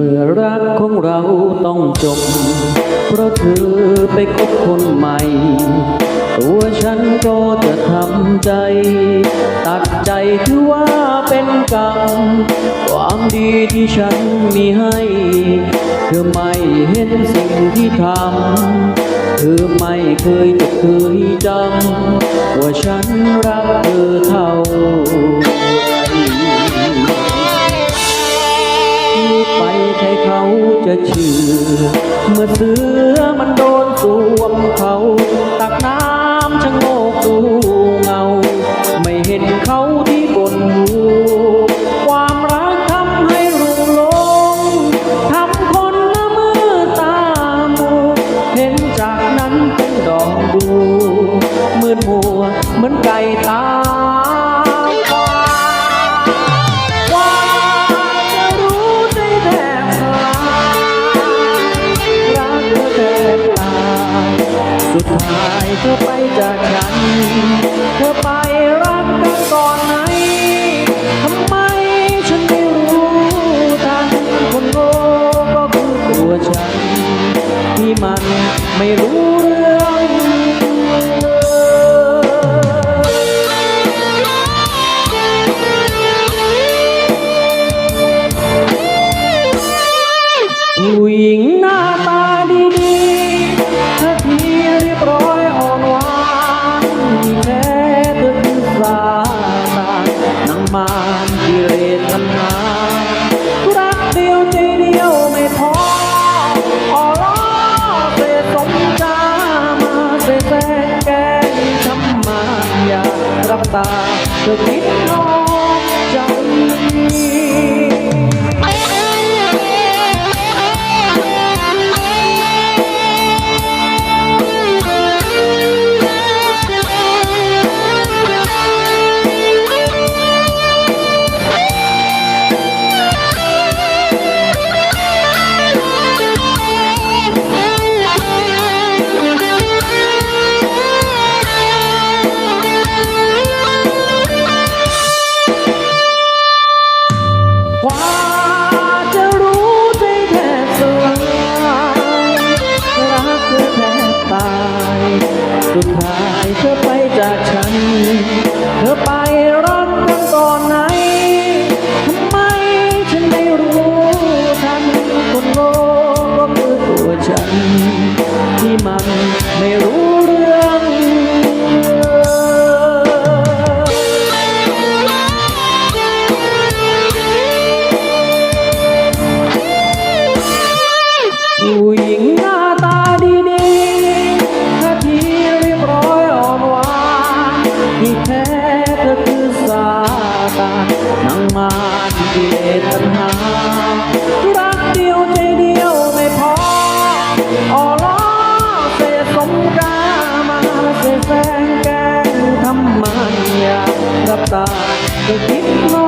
มื่อรักของเราต้องจบ เพราะเธอไปคบคนใหม่ ตัวฉันก็จะทำใจ ตัดใจถือว่าเป็นกรรม ความดีที่ฉันมีให้ เธอไม่เห็นสิ่งที่ทำ เธอไม่เคยจะเคยจำ ว่าฉันรักเธอเท่า จะเชื่อ เมื่อเสือมันโดนสวมเขาตักน้ำชะโงกดูเงา ไม่เห็นเขาที่บนหูความรักทำให้รุ่งลงทำคนละมือตามเห็นจากนั้นเป็นดอกดูมืดมัวเหมือนไก่ตา สุดท้ายเธอไปจากฉัน เธอไปรักกันก่อนไหนทำไมฉันไม่รู้ทันคนโง่ก็คือตัวฉัน ที่มันไม่รู้เรื่องเลยผู้หญิงหน้าตาดี รับตาเธอคิดน้องใจายเธอไปจากฉัน เธอไปรักกันก่อนไหน ทำไมฉันไม่รู้ทันคนโง่ก็คือตัวฉัน ที่มัน กิเลสตัณหารักเดียวใจเดียวไม่พออ่อล้อเสสมกามาเสแสร้งแกงทำมันอยากรับตาเธอคิดน้อ